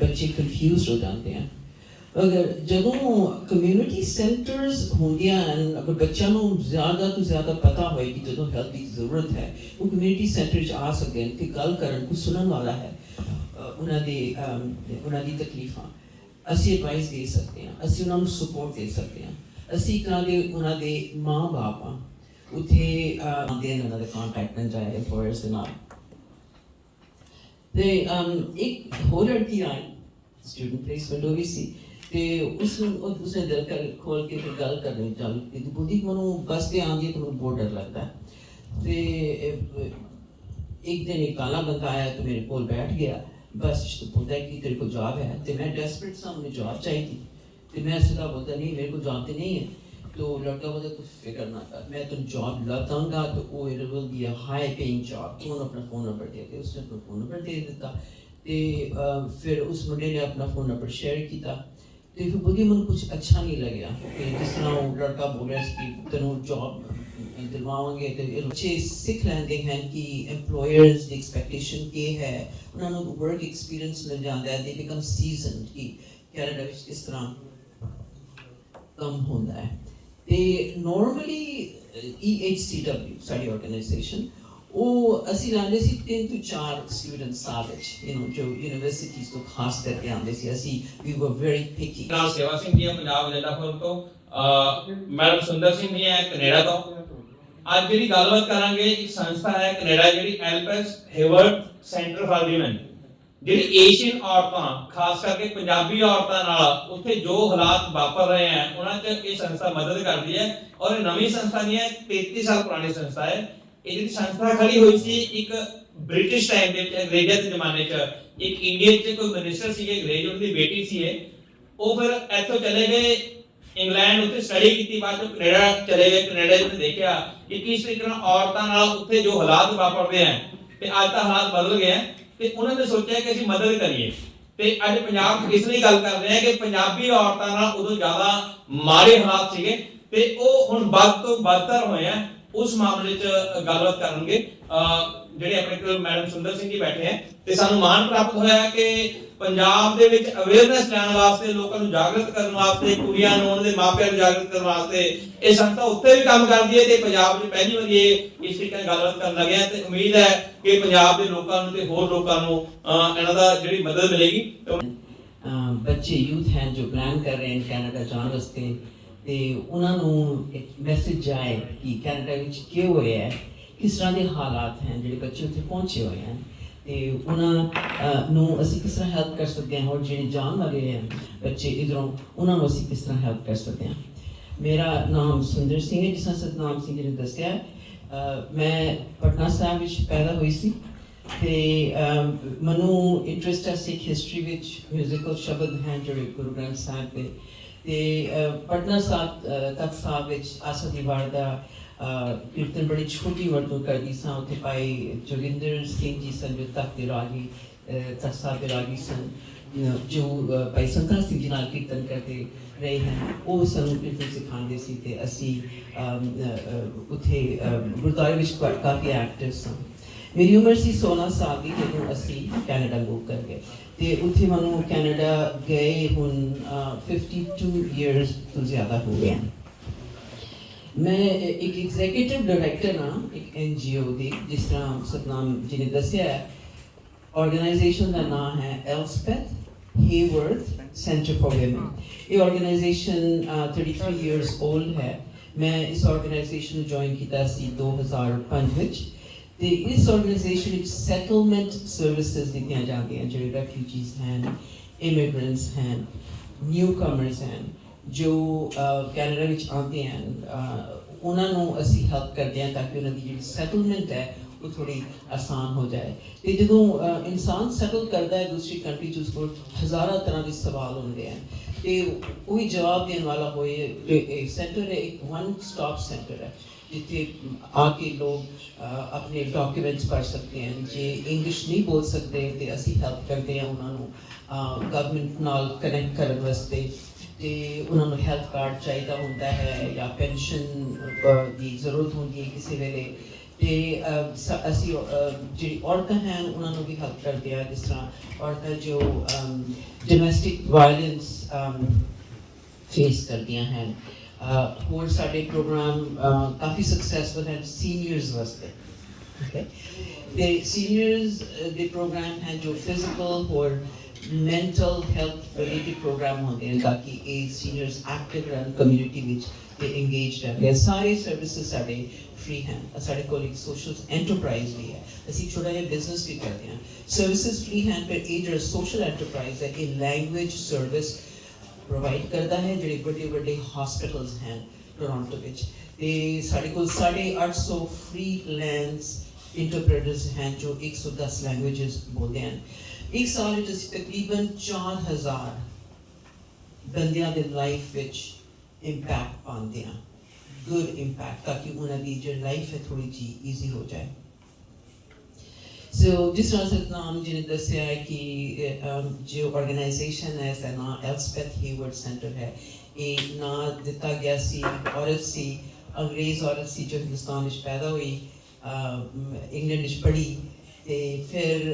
ਬੱਚੇ ਕਨਫਿਊਜ਼ ਹੋ ਜਾਂਦੇ ਆ। ਅਗਰ ਜਦੋਂ ਕਮਿਊਨਿਟੀ ਸੈਂਟਰਸ ਹੁੰਦੀਆਂ ਹਨ ਅਗਰ ਬੱਚਿਆਂ ਨੂੰ ਜ਼ਿਆਦਾ ਤੋਂ ਜ਼ਿਆਦਾ ਪਤਾ ਹੋਏ ਕਿ ਜਦੋਂ ਹੈਲਥ ਦੀ ਜ਼ਰੂਰਤ ਹੈ, ਉਹ ਕਮਿਊਨਿਟੀ ਸੈਂਟਰ 'ਚ ਆ ਸਕਣ ਕਿ ਗੱਲ ਕਰਨ ਕੋਈ ਸੁਣਨ ਵਾਲਾ ਹੈ। ਉਹਨਾਂ ਦੇ ਉਹਨਾਂ ਦੀ ਤਕਲੀਫਾਂ। ਅਸੀਂ ਐਡਵਾਈਸ ਦੇ ਸਕਦੇ ਹਾਂ, ਅਸੀਂ ਉਹਨਾਂ ਨੂੰ ਸਪੋਰਟ ਦੇ ਸਕਦੇ ਹਾਂ। ਅਸੀਂ ਇੱਕ ਤਰ੍ਹਾਂ ਦੇ ਉਹਨਾਂ ਦੇ ਮਾਂ-ਬਾਪ ਹਾਂ। ਉੱਥੇ ਦੇ ਉਹਨਾਂ ਦੇ ਕੰਟੈਕਟ ਨਾਲ ਜਾਏ employers ਦੇ ਨਾਲ। ਤੇ ਇੱਕ ਹੋਰ ਲੜਕੀ ਆਈ ਸਟੂਡੈਂਟ ਪਲੇਸਮੈਂਟ ਹੋ ਗਈ ਸੀ। ਤੇ ਉਸ ਉਸਨੇ ਦਿਲ ਕਰ, ਖੋਲ ਕੇ ਫਿਰ ਗੱਲ ਕਰਨੀ ਚਾਲੂ ਕੀਤੀ। ਬੁੱਧੀ, ਮੈਨੂੰ ਬੱਸ ਤੇ ਆਉਂਦੀ ਹੈ ਤਾਂ ਮੈਨੂੰ ਬਹੁਤ ਡਰ ਲੱਗਦਾ। ਹੈ। ਤੇ, ਇੱਕ ਦਿਨ ਇੱਕ ਕਾਲਾ ਬੰਦਾ ਆਇਆ ਤੇ ਮੇਰੇ ਕੋਲ ਬੈਠ ਗਿਆ। ਬਸ ਤੋਂ ਪੁੱਛਦਾ ਕਿ ਤੇਰੇ ਕੋਲ ਜੌਬ ਹੈ। ਤੇ ਮੈਂ ਡੈਸਪਰੇਟ ਸਾਹਮਣੇ ਮੈਨੂੰ ਜੌਬ ਚਾਹੀਦੀ। ਤੇ ਮੈਂ ਸਿੱਧਾ ਬੋਲਦਾ, ਨਹੀਂ, ਮੇਰੇ ਕੋਲ ਜੌਬ ਤੇ ਨਹੀਂ ਹੈ। तो लड़का बोलता कुछ फिक्र ना कर मैं तुम जॉब लगाऊंगा तो वो it will be a high paying job तो उन्होंने अपना फ़ोन नंबर दे दिया उसने अपना फ़ोन नंबर दे ਦਿੱਤਾ ਤੇ ਅਹ, ਫਿਰ ਉਸ ਮੁੰਡੇ ਨੇ ਆਪਣਾ ਫੋਨ ਨੰਬਰ ਸ਼ੇਅਰ ਕੀਤਾ ਤੇ ਫਿਰ ਬੁੱਧੀ ਮੈਨੂੰ ਕੁਝ ਅੱਛਾ ਨਹੀਂ ਲੱਗਿਆ ਕਿ ਜਿਸ ਤਰ੍ਹਾਂ ਉਹ ਲੜਕਾ ਬੋਲ ਰਿਹਾ ਸੀ ਕਿ ਤੈਨੂੰ ਜੌਬ ਦਿਲਵਾਵਾਂਗੇ ਤੇ ਇਹ ਬੱਚੇ ਸਿੱਖ ਲੈਂਦੇ ਹਨ ਕਿ EMPLOYERS ਦੀ ਐਕਸਪੈਕਟੇਸ਼ਨ ਕੀ ਹੈ ਉਹਨਾਂ ਨੂੰ ਵਰਕ ਐਕਸਪੀਰੀਅੰਸ ਮਿਲ ਜਾਂਦਾ ਹੈ ਦੇ ਬਿਕਮ ਸੀਜ਼ਨਡ ਕਿ ਕੈਨੇਡਾ ਵਿੱਚ ਕਿਸ ਤਰ੍ਹਾਂ ਕੰਮ ਹੁੰਦਾ ਹੈ ਤੇ ਨਾਰਮਲੀ EHCW ਸਾਡੀ ਆਰਗੇਨਾਈਜੇਸ਼ਨ ਉਹ ਅਸੀਂ ਲਾਉਂਦੇ ਸੀ ਤਿੰਨ ਤੋਂ ਚਾਰ ਸਟੂਡੈਂਟ ਸਾਲ ਵਿੱਚ ਯੂ نو ਜੋ ਯੂਨੀਵਰਸਿਟੀਜ਼ ਤੋਂ ਖਾਸ ਕਰਕੇ ਆਉਂਦੇ ਸੀ ਅਸੀਂ ਵੀ ਵਰ ਵੈਰੀ ਪਿਕੀ ਨਾਮ ਸੇਵਾ ਸਿੰਘ ਜੀ ਹੈ ਪੰਜਾਬ ਜੱਲਾ ਤੋਂ ਮੈਡਮ ਸੁੰਦਰ ਸਿੰਘ ਜੀ ਹੈ ਕੈਨੇਡਾ ਤੋਂ ਅੱਜ ਜਿਹੜੀ ਗੱਲਬਾਤ ਕਰਾਂਗੇ ਇੱਕ ਸੰਸਥਾ ਹੈ ਕੈਨੇਡਾ ਜਿਹੜੀ ਐਲਪਸ ਹੇਵਰਡ ਸੈਂਟਰ ਫਾਰ ਔਰਤਾਂ ਜਿਹੜੀ ਏਸ਼ੀਅਨ ਔਰਤਾਂ, ਖਾਸ ਕਰਕੇ ਪੰਜਾਬੀ ਔਰਤਾਂ ਨਾਲ ਉੱਥੇ ਜੋ ਹਾਲਾਤ ਵਾਪਰ ਰਹੇ ਹੈ, ਉਹਨਾਂ 'ਚ ਇਹ ਸੰਸਥਾ ਮਦਦ ਕਰਦੀ ਹੈ ਔਰ ਇਹ ਨਵੀਂ ਸੰਸਥਾ ਨਹੀਂ ਹੈ 33 ਸਾਲ ਪੁਰਾਣੀ ਸੰਸਥਾ ਹੈ। ਇਹ ਜਿਹੜੀ ਸੰਸਥਾ ਖੜੀ ਹੋਈ ਸੀ, ਇੱਕ ਬ੍ਰਿਟਿਸ਼ ਟਾਈਮ ਦੇ ਵਿੱਚ, ਅੰਗਰੇਜ਼ਾਂ ਦੇ ਜ਼ਮਾਨੇ 'ਚ, ਇੱਕ ਇੰਡੀਆ 'ਚ ਕੋਈ ਮਿਨਿਸਟਰ ਸੀਗੇ, ਅੰਗਰੇਜ਼ ਉਹਨਾਂ ਦੀ ਬੇਟੀ ਸੀ ਇਹ ਉਹ ਫਿਰ ਇੱਥੋਂ ਚਲੇ ਗਏ, ਇੰਗਲੈਂਡ ਉੱਥੇ ਸਟੱਡੀ ਕੀਤੀ, ਬਾਅਦ ਵਿੱਚ ਕੈਨੇਡਾ ਚਲੇ ਗਏ, ਕੈਨੇਡਾ ਵਿੱਚ ਦੇਖਿਆ ਕਿ ਕਿਸ ਤਰੀਕੇ ਨਾਲ ਔਰਤਾਂ ਨਾਲ ਉੱਥੇ ਜੋ ਹਾਲਾਤ ਵਾਪਰਦੇ ਆ ਤੇ ਅੱਜ ਤਾਂ ਹਾਲਾਤ ਬਦਲ ਗਏ ਆ ਤੇ ਉਹਨਾਂ ਨੇ ਸੋਚਿਆ ਕਿ ਅਸੀਂ ਮਦਦ ਕਰੀਏ। ਤੇ ਅੱਜ ਪੰਜਾਬ 'ਚ ਇਸ ਲਈ ਗੱਲ ਕਰ ਰਹੇ ਕਿ ਪੰਜਾਬੀ ਔਰਤਾਂ ਨਾਲ ਉਦੋਂ ਜ਼ਿਆਦਾ ਮਾੜੇ ਹਾਲਾਤ ਸੀਗੇ। ਤੇ ਉਹ ਹੁਣ ਵੱਧ ਤੋਂ ਬਦਤਰ ਹੋਏ ਆ। ਉਸ ਮਾਮਲੇ 'ਚ ਗੱਲਬਾਤ ਕਰਨਗੇ। ਜਿਹੜੇ ਆਪਣੇ ਕੋਲ ਮੈਡਮ ਸੁੰਦਰ ਸਿੰਘ ਜੀ ਬੈਠੇ ਆ ਤੇ ਸਾਨੂੰ ਮਾਣ ਪ੍ਰਾਪਤ ਹੋਇਆ ਕਿ ਪੰਜਾਬ ਦੇ ਵਿੱਚ ਅਵੇਅਰਨੈਸ ਲੈਣ ਵਾਸਤੇ, ਲੋਕਾਂ ਨੂੰ ਜਾਗਰਤ ਕਰਨ ਵਾਸਤੇ, ਕੁੜੀਆਂ ਨੂੰ ਉਹਨਾਂ ਦੇ ਮਾਪਿਆਂ ਨੂੰ ਜਾਗਰਤ ਕਰਨ ਵਾਸਤੇ, ਇਹ ਸੰਸਥਾ ਉੱਥੇ ਵੀ ਕੰਮ ਕਰਦੀ ਹੈ ਤੇ ਪੰਜਾਬ 'ਚ ਪਹਿਲੀ ਵਾਰੀ ਇਹ, ਇਸ ਤਰੀਕੇ ਨਾਲ ਗੱਲਬਾਤ ਕਰਨ ਲੱਗਿਆ ਤੇ ਉਮੀਦ ਹੈ ਕਿ ਪੰਜਾਬ ਦੇ ਲੋਕਾਂ ਨੂੰ ਤੇ ਹੋਰ ਲੋਕਾਂ ਨੂੰ ਇਹਨਾਂ ਦਾ ਜਿਹੜੀ ਮਦਦ ਮਿਲੇਗੀ। ਬੱਚੇ ਯੂਥ ਹਨ ਜੋ ਪਲਾਨ ਕਰ ਰਹੇ ਹਨ ਕੈਨੇਡਾ ਜਾਣ ਵਾਸਤੇ। ਤੇ ਉਹਨਾਂ ਨੂੰ ਇੱਕ ਮੈਸੇਜ ਜਾਏ ਕਿ ਕੈਨੇਡਾ ਵਿੱਚ ਕੀ ਹੋਇਆ ਹੈ? ਕਿਸ ਤਰ੍ਹਾਂ ਦੇ ਹਾਲਾਤ ਹਨ ਜਿਹੜੇ ਬੱਚੇ ਉੱਥੇ ਪਹੁੰਚੇ ਹੋਏ ਹਨ? ਤੇ ਉਹਨਾਂ ਨੂੰ ਅਸੀਂ ਕਿਸ ਤਰ੍ਹਾਂ ਹੈਲਪ ਕਰ ਸਕਦੇ ਹਾਂ? ਔਰ ਜਿਹੜੇ ਜਾਣ ਵਾਲੇ ਹਨ, ਬੱਚੇ ਇਧਰੋਂ, ਉਹਨਾਂ ਨੂੰ ਅਸੀਂ ਕਿਸ ਤਰ੍ਹਾਂ ਹੈਲਪ ਕਰ ਸਕਦੇ ਹਾਂ? ਮੇਰਾ ਨਾਮ ਸੁੰਦਰ ਸਿੰਘ ਹੈ, ਜਿਸ ਤਰ੍ਹਾਂ ਸਤਨਾਮ ਸਿੰਘ ਜੀ ਨੇ ਦੱਸਿਆ। ਮੈਂ ਪਟਨਾ ਸਾਹਿਬ ਵਿੱਚ ਪੈਦਾ ਹੋਈ ਸੀ ਤੇ ਮੈਨੂੰ ਇੰਟਰਸਟ ਹੈ ਸਿੱਖ ਹਿਸਟਰੀ ਵਿੱਚ। ਮਿਊਜ਼ੀਕਲ ਸ਼ਬਦ ਹੈ ਜਿਹੜੇ ਗੁਰੂ ਗ੍ਰੰਥ ਸਾਹਿਬ ਦੇ। ਤੇ ਪਟਨਾ ਸਾਹਿਬ ਤਖਤ ਸਾਹਿਬ ਵਿੱਚ ਆਸਾ ਦੀ ਦਾ ਕੀਰਤਨ ਬੜੀ ਛੋਟੀ ਵਰਤੋਂ ਕਰਦੀ ਸਾਂ। ਉੱਥੇ ਭਾਈ ਜੋਗਿੰਦਰ ਸਿੰਘ ਜੀ ਸਨ ਜੋ ਤਖਤ ਦੇ ਰਾਗੀ ਤਖਤ ਸਾਹਿਬ ਦੇ ਰਾਗੀ ਸਨ। ਜੋ ਭਾਈ ਸੰਤਾਂ ਸਿੰਘ ਜੀ ਨਾਲ ਕੀਰਤਨ ਕਰਦੇ ਰਹੇ ਹਨ, ਉਹ ਸਾਨੂੰ ਕੀਰਤਨ ਸਿਖਾਉਂਦੇ ਸੀ ਤੇ ਅਸੀਂ ਉੱਥੇ ਗੁਰਦੁਆਰੇ ਵਿੱਚ ਕਾਫੀ ਐਕਟਿਵ ਸਾਂ। ਮੇਰੀ ਉਮਰ ਸੀ 16 ਸਾਲ ਦੀ ਜਦੋਂ ਅਸੀਂ ਕੈਨੇਡਾ ਮੂਵ ਕਰ ਗਏ। ਤੇ ਉੱਥੇ ਮੈਨੂੰ ਕੈਨੇਡਾ ਗਏ ਹੁਣ ਅ, 52 ਇਅਰਸ ਤੋਂ ਜ਼ਿਆਦਾ ਹੋ ਗਿਆ ਮੈਂ ਇੱਕ ਐਗਜ਼ੀਕਿਊਟਿਵ ਡਾਇਰੈਕਟਰ ਹਾਂ ਇੱਕ ਐਨਜੀਓ ਦੀ ਜਿਸ ਤਰ੍ਹਾਂ ਸਤਨਾਮ ਜੀ ਨੇ ਦੱਸਿਆ ਹੈ। ਆਰਗੇਨਾਈਜੇਸ਼ਨ ਦਾ ਨਾਮ ਹੈ Elspeth Heyworth Centre for women ਇਹ ਆਰਗੇਨਾਈਜੇਸ਼ਨ 33 ਇਅਰਸ 올ਡ ਹੈ। ਮੈਂ ਇਸ ਆਰਗੇਨਾਈਜੇਸ਼ਨ ਨੂੰ ਜੁਆਇਨ ਕੀਤਾ ਸੀ 2005 ਵਿੱਚ। ਤੇ ਇਸ ਆਰਗੇਨਾਈਜੇਸ਼ਨ ਵਿੱਚ ਸੈਟਲਮੈਂਟ ਸਰਵਿਸਿਜ਼ ਦਿੱਤੀਆਂ ਜਾਂਦੀਆਂ ਜਿਹੜੇ ਰੈਫਿਊਜੀਜ਼ ਹਨ ਇਮੀਗ੍ਰੈਂਟਸ ਹਨ ਨਿਊਕਮਰਸ ਹਨ ਜੋ ਕੈਨੇਡਾ ਵਿੱਚ ਆਉਂਦੇ ਹਨ ਉਹਨਾਂ ਨੂੰ ਅਸੀਂ ਹੈਲਪ ਕਰਦੇ ਹਾਂ ਤਾਂ ਕਿ ਉਹਨਾਂ ਦੀ ਜਿਹੜੀ ਸੈਟਲਮੈਂਟ ਹੈ, ਉਹ ਥੋੜੀ ਆਸਾਨ ਹੋ ਜਾਏ। ਤੇ ਜਦੋਂ ਇਨਸਾਨ ਸੈਟਲ ਕਰਦਾ ਹੈ ਦੂਸਰੀ ਕੰਟਰੀ 'ਚ, ਉਸ ਕੋਲ ਹਜ਼ਾਰਾਂ ਤਰ੍ਹਾਂ ਦੇ ਸਵਾਲ ਹੁੰਦੇ ਹਨ। ਤੇ ਉਹੀ ਜਵਾਬ ਦੇਣ ਵਾਲਾ ਹੋਏ ਸੈਂਟਰ ਹੈ, ਇੱਕ ਵਨ ਸਟਾਪ ਸੈਂਟਰ ਹੈ। ਜਿੱਥੇ ਆ ਕੇ ਲੋਕ ਆਪਣੇ ਡਾਕੂਮੈਂਟਸ ਭਰ ਸਕਦੇ ਹਨ ਜੇ ਇੰਗਲਿਸ਼ ਨਹੀਂ ਬੋਲ ਸਕਦੇ ਤੇ ਅਸੀਂ ਹੈਲਪ ਕਰਦੇ ਹਾਂ ਉਹਨਾਂ ਨੂੰ ਗਵਰਨਮੈਂਟ ਨਾਲ ਕਨੈਕਟ ਕਰਨ ਵਾਸਤੇ ਤੇ ਉਹਨਾਂ ਨੂੰ ਹੈਲਥ ਕਾਰਡ ਚਾਹੀਦਾ ਹੁੰਦਾ ਹੈ ਜਾਂ ਪੈਨਸ਼ਨ ਦੀ ਜ਼ਰੂਰਤ ਹੁੰਦੀ ਹੈ ਕਿਸੇ ਵੇਲੇ ਤੇ ਅਸੀਂ ਜਿਹੜੀ ਔਰਤਾਂ ਹਨ ਉਹਨਾਂ ਨੂੰ ਵੀ ਹੈਲਪ ਕਰਦੇ ਆ ਜਿਸ ਤਰ੍ਹਾਂ ਔਰਤਾਂ ਜੋ ਡੋਮੈਸਟਿਕ ਵਾਇਲੈਂਸ ਫੇਸ ਕਰਦੀਆਂ ਹਨ ਹੋਰ ਸਾਡੇ ਪ੍ਰੋਗਰਾਮ ਅਹ, ਕਾਫੀ ਸਕਸੈਸਫੁਲ ਹਨ ਸੀਨੀਅਰਸ ਵਾਸਤੇ okay the seniors uh, the program ਹੈ ਜੋ physical ਹੋਰ mental health related program ਹੁੰਦੇ ਹਨ ਤਾਂ ਕਿ ਇਹ seniors active ਰਹਿਣ community ਵਿੱਚ ਤੇ engaged ਰਹਿਣ ਇਹ ਸਾਰੇ services ਸਾਡੇ free ਹਨ ਅਹ ਸਾਡੇ ਕੋਲ ਇੱਕ social enterprise ਵੀ ਹੈ ਅਸੀਂ ਛੋਟਾ ਜਿਹਾ business ਵੀ ਕਰਦੇ ਹਾਂ services free ਹਨ ਪਰ ਇਹ ਜਿਹੜਾ social enterprise ਹੈ ਇਹ language service ਪ੍ਰੋਵਾਈਡ ਕਰਦਾ ਹੈ, ਜਿਹੜੇ ਵੱਡੇ ਵੱਡੇ ਹਸਪੀਟਲਸ ਹਨ ਟੋਰਾਂਟੋ ਵਿੱਚ। ਤੇ ਸਾਡੇ ਕੋਲ 850 ਫ੍ਰੀਲੈਂਸ ਇੰਟਰਪ੍ਰੀਟਰਸ ਹਨ ਜੋ 110 ਲੈਂਗੁਏਜਸ ਬੋਲਦੇ ਹਨ। ਇੱਕ ਸਾਲ ਵਿੱਚ ਅਸੀਂ ਤਕਰੀਬਨ 4000 ਬੰਦਿਆਂ ਦੇ ਲਾਈਫ ਵਿੱਚ ਇੰਪੈਕਟ ਪਾਉਂਦੇ ਹਾਂ। ਗੁੱਡ ਇੰਪੈਕਟ ਤਾਂ ਕਿ ਉਹਨਾਂ ਦੀ ਜਿਹੜੀ ਲਾਈਫ ਹੈ ਥੋੜੀ ਜੀ ਈਜ਼ੀ ਹੋ ਜਾਏ। ਸੋ ਜਿਸ ਤਰ੍ਹਾਂ ਸਤਨਾਮ ਜੀ ਨੇ ਦੱਸਿਆ ਹੈ ਕਿ ਜੋ ਆਰਗੇਨਾਈਜੇਸ਼ਨ ਹੈ ਇਸ ਦਾ ਐਲਸਪੈਥ ਹੀਵਰਡ ਸੈਂਟਰ ਹੈ ਇਹ ਨਾਂ ਦਿੱਤਾ ਗਿਆ ਸੀ ਔਰਤ ਸੀ ਅੰਗਰੇਜ਼ ਔਰਤ ਸੀ ਜੋ ਹਿੰਦੁਸਤਾਨ ਵਿੱਚ ਪੈਦਾ ਹੋਈ ਇੰਗਲੈਂਡ ਵਿੱਚ ਪੜ੍ਹੀ ਤੇ ਫਿਰ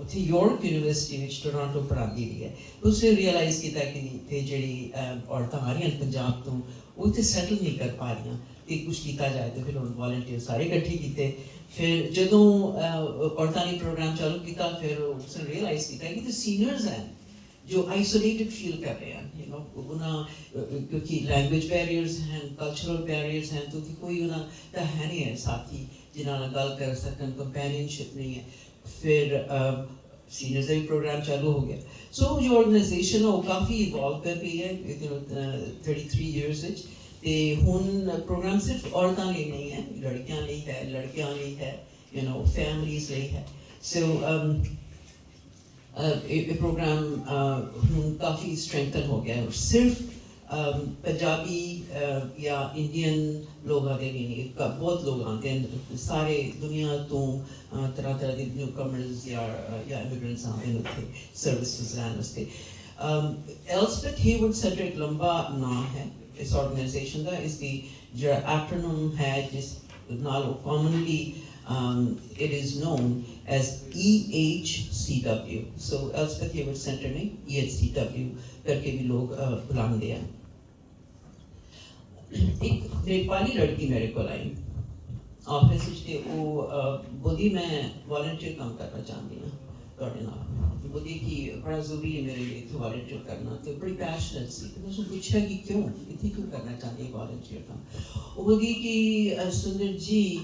ਉੱਥੇ ਯੋਰਕ ਯੂਨੀਵਰਸਿਟੀ ਵਿੱਚ ਟੋਰਾਂਟੋ ਪੜ੍ਹਾਉਂਦੀ ਰਹੀ ਹੈ ਉਸਨੇ ਰਿਅਲਾਈਜ਼ ਕੀਤਾ ਕਿ ਤੇ ਜਿਹੜੀ ਔਰਤਾਂ ਆ ਰਹੀਆਂ ਪੰਜਾਬ ਤੋਂ ਉਹ ਇੱਥੇ ਸੈਟਲ ਨਹੀਂ ਕਰ ਪਾ ਰਹੀਆਂ ਕਿ ਕੁਝ ਕੀਤਾ ਜਾਏ ਤੇ ਫਿਰ ਉਹਨਾਂ ਵਲੰਟੀਅਰ ਸਾਰੇ ਇਕੱਠੇ ਕੀਤੇ। ਫਿਰ ਜਦੋਂ ਔਰਤਾਂ ਨੇ ਪ੍ਰੋਗਰਾਮ ਚਾਲੂ ਕੀਤਾ, ਫਿਰ ਉਸਨੇ ਰਿਅਲਾਈਜ਼ ਕੀਤਾ ਕਿ ਤੇ ਸੀਨੀਅਰਸ ਹਨ ਜੋ ਆਈਸੋਲੇਟਿਡ ਫੀਲ ਕਰ ਰਹੇ ਹਨ ਯੂ نو ਉਹਨਾਂ ਕਿਉਂਕਿ ਲੈਂਗੁਏਜ ਬੈਰੀਅਰਸ ਹਨ ਕਲਚਰਲ ਬੈਰੀਅਰਸ ਹਨ ਕਿਉਂਕਿ ਕੋਈ ਉਹਨਾਂ ਦਾ ਹੈ ਨਹੀਂ ਹੈ ਸਾਥੀ ਜਿਨ੍ਹਾਂ ਨਾਲ ਗੱਲ ਕਰ ਸਕਣ ਕੰਪੈਨੀਅਨਸ਼ਿਪ ਨਹੀਂ ਹੈ। ਫਿਰ ਸੀਨੀਅਰਸ ਦਾ ਵੀ ਪ੍ਰੋਗਰਾਮ ਚਾਲੂ ਹੋ ਗਿਆ। ਸੋ ਜੋ ਆਰਗੇਨਾਈਜੇਸ਼ਨ ਉਹ ਕਾਫੀ ਇਵੋਲਵ ਕਰ ਗਈ ਹੈ 33 ਇਅਰਸ ਵਿੱਚ। ਤੇ ਹੁਣ ਪ੍ਰੋਗਰਾਮ ਸਿਰਫ ਔਰਤਾਂ ਲਈ ਨਹੀਂ ਹੈ, ਲੜਕੀਆਂ ਲਈ ਹੈ, ਲੜਕਿਆਂ ਲਈ ਹੈ ਯੂ نو ਫੈਮਲੀਜ਼ ਲਈ ਹੈ। ਸੋ um, ਇਹ ਪ੍ਰੋਗਰਾਮ ਹੁਣ ਕਾਫੀ ਸਟਰੈਂਥਨ ਹੋ ਗਿਆ ਸਿਰਫ ਪੰਜਾਬੀ ਜਾਂ ਇੰਡੀਅਨ ਲੋਕ ਦੇ ਨਹੀਂ ਬਹੁਤ ਲੋਕ ਆਉਂਦੇ ਹਨ। ਸਾਰੇ ਦੁਨੀਆ ਤੋਂ ਤਰ੍ਹਾਂ ਤਰ੍ਹਾਂ ਦੇ ਨਿਊ ਕਮਰਸ ਜਾਂ ਜਾਂ ਇਮੀਗ੍ਰੈਂਟਸ ਆਉਂਦੇ ਨੇ ਉੱਥੇ ਸਰਵਿਸ ਲੈਣ ਵਾਸਤੇ। ਐਲਸਪੈਥ ਹੀਵਰਡ ਸੈਂਟਰ ਇੱਕ ਲੰਬਾ ਨਾਮ ਹੈ ਇਸ ਆਰਗੇਨਾਈਜੇਸ਼ਨ ਦਾ ਇਸ ਦੀ ਜਿਹੜਾ ਐਕਰੋਨਿਮ ਹੈ ਜਿਸ ਨਾਲ ਉਹ commonly um, it is known as E EHCW. So Elspeth Hayward Center ने EHCW करके भी लोग uh, बुलाते हैं एक नेपाली लड़की मेरे को आई ਆਫਿਸ ਵਿੱਚ ਤੇ ਉਹ ਅਹ, ਬੋਲੀ ਮੈਂ ਵਾਲੰਟੀਅਰ ਕੰਮ ਕਰਨਾ ਚਾਹੁੰਦੀ ਹਾਂ ਤੁਹਾਡੇ ਨਾਲ। ਬੋਲੀ ਕਿ ਬੜਾ ਜ਼ਰੂਰੀ ਹੈ ਮੇਰੇ ਲਈ ਵਾਲੰਟੀਅਰ ਕਰਨਾ ਤੇ ਬੜੀ ਪੈਸ਼ਨੇਟ ਸੀ। ਤੇ ਮੈਂ ਉਸਨੂੰ ਪੁੱਛਿਆ ਕਿ ਕਿਉਂ, ਇੱਥੇ ਕਿਉਂ ਕਰਨਾ ਚਾਹੁੰਦੀ ਵਾਲੰਟੀਅਰ ਕੰਮ ਉਹ ਬੋਲੀ ਕਿ ਸੁੰਦਰ ਜੀ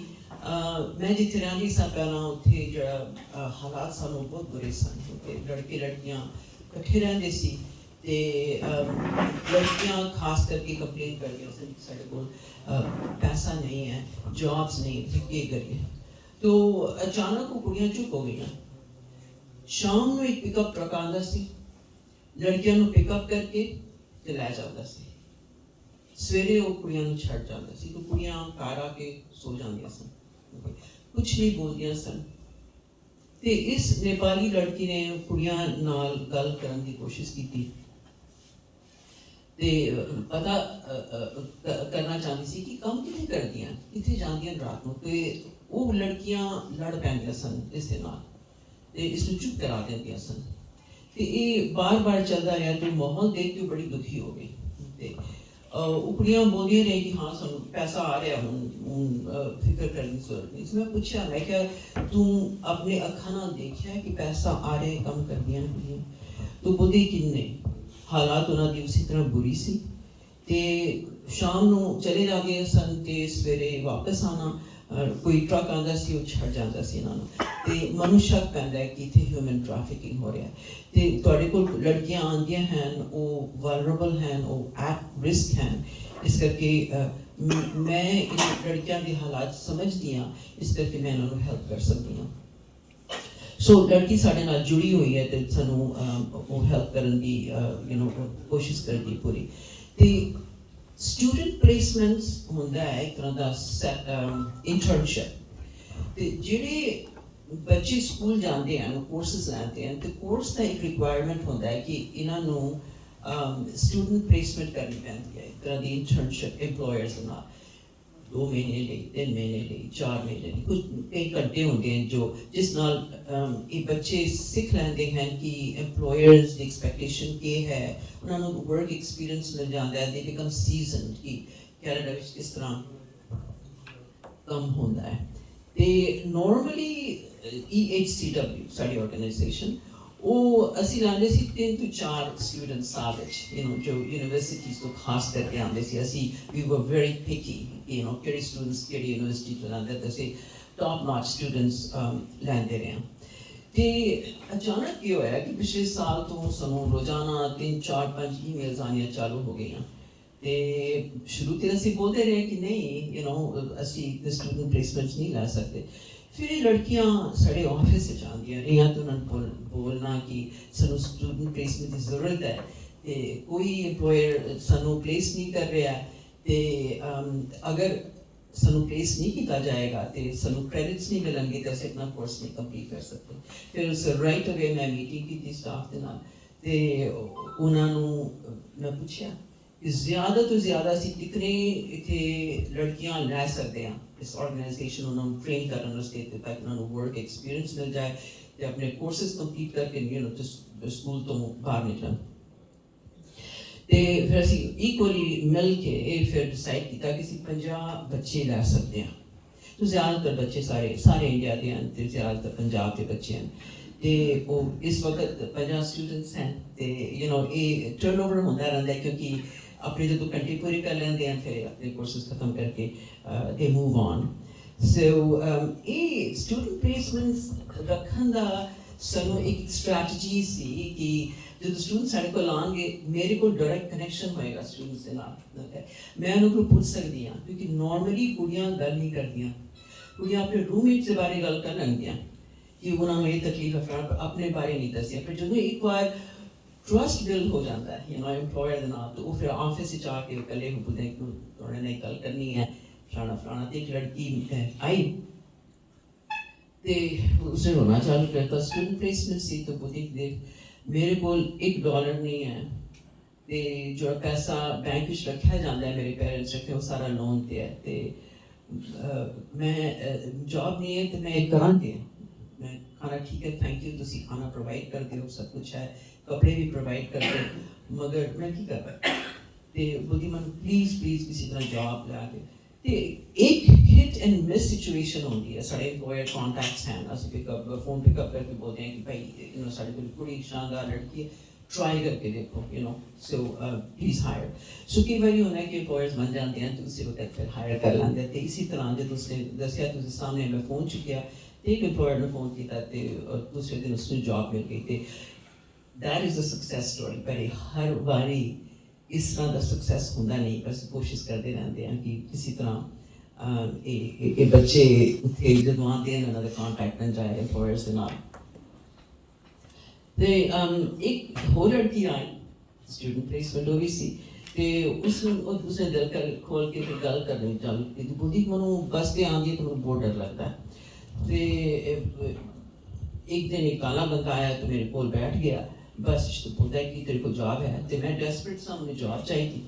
ਮੈਂ ਜਿੱਥੇ ਰਹਿੰਦੀ ਸਾਂ ਪਹਿਲਾਂ ਉੱਥੇ ਜਿਹੜਾ ਹਾਲਾਤ ਸਾਨੂੰ ਬਹੁਤ ਬੁਰੇ ਸਨ। ਤੇ ਲੜਕੇ ਲੜਕੀਆਂ ਇਕੱਠੇ ਰਹਿੰਦੇ ਸੀ ਤੇ ਲੜਕੀਆਂ ਖਾਸ ਕਰਕੇ ਕੰਪਲੇਨ ਕਰਦੀਆਂ ਸਨ ਸਾਡੇ ਕੋਲ ਪੈਸਾ ਨਹੀਂ ਹੈ ਜੌਬਸ ਨਹੀਂ, ਫਿਰ ਕੀ ਕਰੀਏ? ਤੋ ਅਚਾਨਕ ਉਹ ਕੁੜੀਆਂ ਚੁੱਪ ਹੋ ਗਈਆਂ। ਸ਼ਾਮ ਨੂੰ ਇੱਕ ਪਿਕਅਪ ਟਰੱਕ ਆਉਂਦਾ ਸੀ। ਲੜਕੀਆਂ ਨੂੰ ਪਿਕਅਪ ਕਰਕੇ ਤੇ ਲੈ ਜਾਂਦਾ ਸੀ। ਸਵੇਰੇ ਉਹ ਕੁੜੀਆਂ ਨੂੰ ਛੱਡ ਜਾਂਦਾ ਸੀ ਤੇ ਕੁੜੀਆਂ ਘਰ ਆ ਕੇ ਸੋ ਜਾਂਦੀਆਂ ਸਨ। ਕੁਝ ਨਹੀਂ ਬੋਲਦੀਆਂ ਸਨ। ਤੇ ਇਸ ਨੇਪਾਲੀ ਲੜਕੀ ਨੇ ਕੁੜੀਆਂ ਨਾਲ ਗੱਲ ਕਰਨ ਦੀ ਕੋਸ਼ਿਸ਼ ਕੀਤੀ। ਤੇ ਪਤਾ ਕਰਨਾ ਚਾਹੁੰਦੀ ਸੀ ਕਿ ਕੰਮ ਕਿੱਥੇ ਕਰਦੀਆਂ? ਕਿੱਥੇ ਜਾਂਦੀਆਂ ਰਾਤ ਨੂੰ ਤੇ ਉਹ ਲੜਕੀਆਂ ਲੜ ਪੈਂਦੀਆਂ ਸਨ ਇਸ ਦੇ ਨਾਲ। ਇਸ ਨੂੰ ਚੁੱਪ ਕਰਾ ਦਿੰਦੀਆਂ ਸਨ ਤੇ ਇਹ ਬਾਰ-ਬਾਰ ਚੱਲਦਾ ਰਿਹਾ ਤੇ ਮਾਹੌਲ ਦੇਖ ਕੇ ਬੜੀ ਦੁਖੀ ਹੋ ਗਈ। ਤੇ ਅਹ, ਬੋਲਦੀਆਂ ਰਹੀ ਕਿ ਹਾਂ ਸਾਨੂੰ ਪੈਸਾ ਆ ਰਿਹਾ ਹੁਣ ਫਿਕਰ ਕਰਨ ਦੀ ਜ਼ਰੂਰਤ ਨਹੀਂ। ਮੈਂ ਪੁੱਛਿਆ ਮੈਂ ਕਿਹਾ ਤੂੰ ਆਪਣੇ ਅੱਖਾਂ ਨਾਲ ਦੇਖਿਆ ਕਿ ਪੈਸਾ ਆ ਰਿਹਾ ਕੰਮ ਕਰਦੀਆਂ ਨੇ ਤੂੰ ਬੋਲੀ ਕਿੰਨੇ ਹਾਲਾਤ ਉਹਨਾਂ ਦੀ ਉਸੇ ਤਰ੍ਹਾਂ ਬੁਰੀ ਸੀ। ਤੇ ਸ਼ਾਮ ਨੂੰ ਚਲੇ ਜਾਂਦੇ ਸਨ ਤੇ ਸਵੇਰੇ ਵਾਪਸ ਆਣਾ ਕੋਈ ਟਰੱਕ ਆਉਂਦਾ ਸੀ, ਉਹ ਛੱਡ ਜਾਂਦਾ ਸੀ ਇਹਨਾਂ ਨੂੰ। ਤੇ ਮਨੁਸ਼ਕ ਪੈਂਦਾ ਹੈ ਕਿ ਇੱਥੇ ਹਿਊਮਨ ਟ੍ਰੈਫਿਕਿੰਗ ਹੋ ਰਿਹਾ ਤੇ ਤੁਹਾਡੇ ਕੋਲ ਲੜਕੀਆਂ ਆਉਂਦੀਆਂ ਹਨ, ਉਹ ਵਲਨਰੇਬਲ ਹਨ, ਉਹ ਐਟ ਰਿਸਕ ਹਨ। ਇਸ ਕਰਕੇ ਮੈਂ ਇਹਨਾਂ ਲੜਕੀਆਂ ਦੇ ਹਾਲਾਤ ਸਮਝਦੀ ਹਾਂ। ਇਸ ਕਰਕੇ ਮੈਂ ਇਹਨਾਂ ਨੂੰ ਹੈਲਪ ਕਰ ਸਕਦੀ ਹਾਂ। ਸੋ ਲੜਕੀ ਸਾਡੇ ਨਾਲ ਜੁੜੀ ਹੋਈ ਹੈ ਤੇ ਸਾਨੂੰ ਉਹ ਹੈਲਪ ਕਰਨ ਦੀ ਯੂ نو ਕੋਸ਼ਿਸ਼ ਕਰਦੀ ਪੂਰੀ। ਤੇ ਸਟੂਡੈਂਟ ਪਲੇਸਮੈਂਟਸ ਹੁੰਦਾ ਹੈ ਇੱਕ ਤਰ੍ਹਾਂ ਦਾ ਇੰਟਰਨਸ਼ਿਪ ਤੇ ਜਿਹੜੇ ਬੱਚੇ ਸਕੂਲ ਜਾਂਦੇ ਹਨ ਕੋਰਸਸ ਲੈਂਦੇ ਹਨ, ਤੇ ਕੋਰਸ ਦਾ ਇੱਕ ਰਿਕੁਆਇਰਮੈਂਟ ਹੁੰਦਾ ਹੈ ਕਿ ਇਹਨਾਂ ਨੂੰ ਸਟੂਡੈਂਟ ਪਲੇਸਮੈਂਟ ਕਰਨੀ ਪੈਂਦੀ ਹੈ, ਇੱਕ ਤਰ੍ਹਾਂ ਦੀ ਇੰਟਰਨਸ਼ਿਪ EMPLOYERS ਨਾਲ। ਦੋ ਮਹੀਨੇ ਲਈ ਤਿੰਨ ਮਹੀਨੇ ਲਈ ਚਾਰ ਮਹੀਨੇ ਲਈ ਕੁਝ ਕਈ ਘੰਟੇ ਹੁੰਦੇ ਹਨ ਜੋ ਜਿਸ ਨਾਲ ਅਮ, ਇਹ ਬੱਚੇ ਸਿੱਖ ਲੈਂਦੇ ਹਨ ਕਿ EMPLOYERS ਦੀ ਐਕਸਪੈਕਟੇਸ਼ਨ ਕੀ ਹੈ। ਉਹਨਾਂ ਨੂੰ ਵਰਕ ਐਕਸਪੀਰੀਅੰਸ ਮਿਲ ਜਾਂਦਾ ਹੈ ਦੇ ਬਿਕਮ ਸੀਜ਼ਨਡ ਕਿ ਕੈਨੇਡਾ ਵਿੱਚ ਕਿਸ ਤਰ੍ਹਾਂ ਕੰਮ ਹੁੰਦਾ ਹੈ। ਤੇ ਨਾਰਮਲੀ EHCW ਸਾਡੀ ਆਰਗੇਨਾਈਜੇਸ਼ਨ ਉਹ ਅਸੀਂ ਲਾਉਂਦੇ ਸੀ ਤਿੰਨ ਤੋਂ ਚਾਰ ਸਟੂਡੈਂਟ ਸਾਲ ਵਿੱਚ ਯੂ نو ਜੋ ਯੂਨੀਵਰਸਿਟੀਜ਼ ਤੋਂ ਖਾਸ ਕਰਕੇ ਆਉਂਦੇ ਸੀ ਅਸੀਂ ਵੀ ਵਰ ਵੈਰੀ ਪਿਕੀ ਯੂ نو ਕਿਹੜੇ ਸਟੂਡੈਂਟਸ ਕਿਹੜੀ ਯੂਨੀਵਰਸਿਟੀ ਤੋਂ ਲਾਉਂਦੇ ਤੇ ਅਸੀਂ ਟੌਪ ਨਾਚ ਸਟੂਡੈਂਟਸ ਲੈਂਦੇ ਰਹੇ ਹਾਂ। ਤੇ ਅਚਾਨਕ ਕੀ ਹੋਇਆ ਕਿ ਪਿਛਲੇ ਸਾਲ ਤੋਂ ਸਾਨੂੰ ਰੋਜ਼ਾਨਾ ਤਿੰਨ ਚਾਰ ਪੰਜ ਈਮੇਲਸ ਆਉਣੀਆਂ ਚਾਲੂ ਹੋ ਗਈਆਂ ਤੇ ਸ਼ੁਰੂ ਤੇ ਅਸੀਂ ਬੋਲਦੇ ਰਹੇ ਕਿ ਨਹੀਂ ਯੂ نو ਅਸੀਂ ਸਟੂਡੈਂਟ ਪਲੇਸਮੈਂਟਸ ਨਹੀਂ ਲੈ ਸਕਦੇ ਫਿਰ ਇਹ ਲੜਕੀਆਂ ਸਾਡੇ ਆਫਿਸ ਵਿੱਚ ਆਉਂਦੀਆਂ ਰਹੀਆਂ ਤੇ ਉਹਨਾਂ ਨੂੰ ਬੋਲ- ਬੋਲਣਾ ਕਿ ਸਾਨੂੰ ਸਟੂਡੈਂਟ ਪਲੇਸਮੈਂਟ ਦੀ ਜ਼ਰੂਰਤ ਹੈ ਤੇ ਕੋਈ EMPLOYER ਸਾਨੂੰ ਪਲੇਸ ਨਹੀਂ ਕਰ ਰਿਹਾ ਤੇ ਅਗਰ ਸਾਨੂੰ ਪਲੇਸ ਨਹੀਂ ਕੀਤਾ ਜਾਏਗਾ ਤੇ ਸਾਨੂੰ ਕ੍ਰੈਡਿਟਸ ਨਹੀਂ ਮਿਲਣਗੇ ਤਾਂ ਅਸੀਂ ਆਪਣਾ ਕੋਰਸ ਨਹੀਂ ਕੰਪਲੀਟ ਕਰ ਸਕਦੇ ਫਿਰ ਉਸ ਰਾਈਟ ਅਵੇ ਮੈਂ ਮੀਟਿੰਗ ਕੀਤੀ ਸਟਾਫ ਦੇ ਨਾਲ ਤੇ ਉਹਨਾਂ ਨੂੰ ਮੈਂ ਪੁੱਛਿਆ ਜ਼ਿਆਦਾ ਤੋਂ ਜ਼ਿਆਦਾ ਅਸੀਂ ਕਿਤਨੇ ਇੱਥੇ ਲੜਕੀਆਂ ਲੈ ਸਕਦੇ ਹਾਂ ਇਸ ਆਰਗੇਨਾਈਜੇਸ਼ਨ ਉਹਨਾਂ ਨੂੰ ਟ੍ਰੇਨ ਕਰਨ ਵਾਸਤੇ ਤੇ ਤਾਂ ਕਿ ਉਹਨਾਂ ਨੂੰ ਵਰਕ ਐਕਸਪੀਰੀਅੰਸ ਮਿਲ ਜਾਏ ਤੇ ਆਪਣੇ ਕੋਰਸਸ ਕੰਪਲੀਟ ਕਰਕੇ ਯੂ نو ਸਕੂਲ ਤੋਂ ਬਾਹਰ ਨਿਕਲਣ ਤੇ ਫਿਰ ਅਸੀਂ ਇਕੁਅਲੀ ਮਿਲ ਕੇ ਇਹ ਫਿਰ ਡਿਸਾਈਡ ਕੀਤਾ ਕਿ ਅਸੀਂ 50 ਬੱਚੇ ਲੈ ਸਕਦੇ ਹਾਂ ਤੇ ਜ਼ਿਆਦਾਤਰ ਬੱਚੇ ਸਾਰੇ ਸਾਰੇ ਇੰਡੀਆ ਦੇ ਹਨ ਤੇ ਜ਼ਿਆਦਾਤਰ ਪੰਜਾਬ ਦੇ ਬੱਚੇ ਹਨ ਤੇ ਉਹ ਇਸ ਵਕਤ 50 ਸਟੂਡੈਂਟਸ ਹਨ ਤੇ ਯੂ نو ਇਹ ਟਰਨਓਵਰ ਹੁੰਦਾ ਰਹਿੰਦਾ ਹੈ ਕਿਉਂਕਿ ਆਪਣੇ ਜਦੋਂ ਘੰਟੇ ਪੂਰੀ ਕਰ ਲੈਂਦੇ ਹਨ ਫਿਰ ਆਪਣੇ ਕੋਰਸਸ ਖਤਮ ਕਰਕੇ ਦੇ ਮੂਵ ਔਨ ਸੋ ਇਹ ਸਟੂਡੈਂਟ ਪਲੇਸਮੈਂਟਸ ਰੱਖਣ ਦਾ ਸਾਨੂੰ ਇੱਕ ਸਟ੍ਰੈਟਜੀ ਸੀ ਕਿ ਜਦੋਂ ਸਟੂਡੈਂਟ ਸਾਡੇ ਕੋਲ ਆਉਣਗੇ, ਮੇਰੇ ਕੋਲ ਡਾਇਰੈਕਟ ਕਨੈਕਸ਼ਨ ਹੋਏਗਾ ਸਟੂਡੈਂਟਸ ਦੇ ਨਾਲ ਮੈਂ ਉਹਨਾਂ ਕੋਲ ਪੁੱਛ ਸਕਦੀ ਹਾਂ, ਕਿਉਂਕਿ ਨਾਰਮਲੀ ਕੁੜੀਆਂ ਗੱਲ ਨਹੀਂ ਕਰਦੀਆਂ। ਕੁੜੀਆਂ ਆਪਣੇ ਰੂਮਮੇਟਸ ਦੇ ਬਾਰੇ ਗੱਲ ਕਰਨਗੀਆਂ ਕਿ ਉਹਨਾਂ ਨੂੰ ਇਹ ਤਕਲੀਫ ਹੈ ਆਪਣੇ ਬਾਰੇ ਨਹੀਂ ਦੱਸਿਆ। ਪਰ ਜਦੋਂ ਇੱਕ ਵਾਰ ਟਰਸਟ ਬਿਲਡ ਹੋ ਜਾਂਦਾ ਹੈ ਯੂ نو EMPLOYER ਦੇ ਨਾਲ ਤਾਂ ਫਿਰ ਆਫਿਸ ਵਿੱਚ ਆ ਕੇ ਉਹ ਨੂੰ ਪੁੱਛਦੇ ਕਿ ਉਹਨਾਂ ਨੇ ਗੱਲ ਕਰਨੀ ਹੈ ਫਲਾਣਾ ਫਲਾਣਾ ਤੇ ਇੱਕ ਲੜਕੀ ਹੈ, ਆਈ। ਤੇ ਉਸੇ ਰੋਣਾ ਚਾਲੂ ਕਰਤਾ ਸਟੂਡੈਂਟ ਪਲੇਸਮੈਂਟ ਸੀ ਤਾਂ ਬੁਟੀਕ ਦੇ ਮੇਰੇ ਕੋਲ 1 ਡਾਲਰ ਨਹੀਂ ਹੈ ਤੇ ਜੋ ਪੈਸਾ ਬੈਂਕ ਵਿੱਚ ਰੱਖਿਆ ਜਾਂਦਾ ਹੈ ਮੇਰੇ ਪੇਰੈਂਟਸ ਰੱਖੇ ਉਹ ਸਾਰਾ ਲੋਨ ਤੇ ਹੈ ਤੇ ਮੈਂ ਜੌਬ ਨਹੀਂ ਹੈ ਤੇ ਮੈਂ ਇਹ ਕਰਾਂ ਕਿ ਮੈਂ ਖਾਣਾ ਠੀਕ ਹੈ ਥੈਂਕ ਯੂ ਤੁਸੀਂ ਖਾਣਾ ਪ੍ਰੋਵਾਈਡ ਕਰਦੇ ਹੋ ਸਭ ਕੁਝ ਹੈ ਕੱਪੜੇ ਵੀ ਪ੍ਰੋਵਾਈਡ ਕਰਦੇ ਹੋ ਮਗਰ ਮੈਂ ਕੀ ਕਰਾਂ ਤੇ ਬੋਲੀ ਮਨ ਪਲੀਜ਼ ਪਲੀਜ਼ ਕਿਸੇ ਤਰ੍ਹਾਂ ਜੌਬ ਲਾ ਕੇ ਤੇ ਇੱਕ ਹਿਟ ਐਂਡ ਮਿਸ ਸਿਚੁਏਸ਼ਨ ਹੁੰਦੀ ਹੈ ਸਾਡੇ employer contacts ਹਨ ਅਸੀਂ pick up phone pick up ਕਰਕੇ ਬੋਲਦੇ ਹਾਂ ਕਿ ਭਾਈ ਯੂ نو ਸਾਡੇ ਕੋਲ ਕੁੜੀ ਸ਼ਾਨਦਾਰ ਲੜਕੀ ਹੈ ਟਰਾਈ ਕਰਕੇ ਦੇਖੋ you know so please hire so ਕਈ ਵਾਰੀ ਹੁੰਦਾ ਹੈ ਕਿ employers ਬਣ ਜਾਂਦੇ ਹਨ ਤੇ ਉਸੇ ਵਕਤ ਫਿਰ ਹਾਇਰ ਕਰ ਲੈਂਦੇ ਹਨ ਤੇ ਇਸੇ ਤਰ੍ਹਾਂ ਜੇ ਤੁਸੀਂ ਦੱਸਿਆ ਤੁਸੀਂ ਸਾਹਮਣੇ ਮੈਂ ਫੋਨ ਚੁੱਕਿਆ ਤੇ ਇੱਕ employer ਨੇ ਫੋਨ ਕੀਤਾ ਤੇ ਅਹ, ਦੂਸਰੇ ਦਿਨ ਉਸਨੂੰ ਜੌਬ ਮਿਲ ਗਈ ਤੇ that is a success story. ਪਰ ਇਹ ਹਰ ਵਾਰੀ ਇਸ ਤਰ੍ਹਾਂ ਦਾ ਸਕਸੈਸ ਹੁੰਦਾ ਨਹੀਂ ਬਸ ਕੋਸ਼ਿਸ਼ ਕਰਦੇ ਰਹਿੰਦੇ ਹਾਂ ਕਿ ਕਿਸੇ ਤਰ੍ਹਾਂ ਇਹ ਇਹ- ਬੱਚੇ ਉੱਥੇ ਜਦੋਂ ਆਉਂਦੇ ਹਨ ਉਹਨਾਂ ਦਾ ਕੰਟੈਕਟ ਨਾ ਜਾਏ employers ਦੇ ਨਾਲ ਤੇ ਇੱਕ ਹੋਰ ਲੜਕੀ ਆਈ ਸਟੂਡੈਂਟ ਪਲੇਸਮੈਂਟ ਹੋ ਗਈ ਸੀ ਤੇ ਉਸ ਨੂੰ ਉਸਨੇ ਦਿਲ ਕਰ ਖੋਲ ਕੇ ਫਿਰ ਗੱਲ ਕਰਨੀ ਚਾਲੂ ਕੀਤੀ ਬੁੱਧੀ ਮੈਨੂੰ ਬਸ ਤੇ ਆਉਂਦੀ ਹੈ ਤਾਂ ਮੈਨੂੰ ਬਹੁਤ ਡਰ ਲੱਗਦਾ ਹੈ। ਤੇ ਇੱਕ ਦਿਨ ਇਹ ਕਾਲਾ ਬੰਦਾ ਆਇਆ ਤੇ ਮੇਰੇ ਕੋਲ ਬੈਠ ਗਿਆ ਬਸ ਇਸ ਤੋਂ ਪੁੱਛਦਾ ਕਿ ਤੇਰੇ ਕੋਲ ਜੌਬ ਹੈ ਤੇ ਮੈਂ ਡੈਸਪਰੇਟ ਸਾਂ ਮੈਨੂੰ ਜੌਬ ਚਾਹੀਦੀ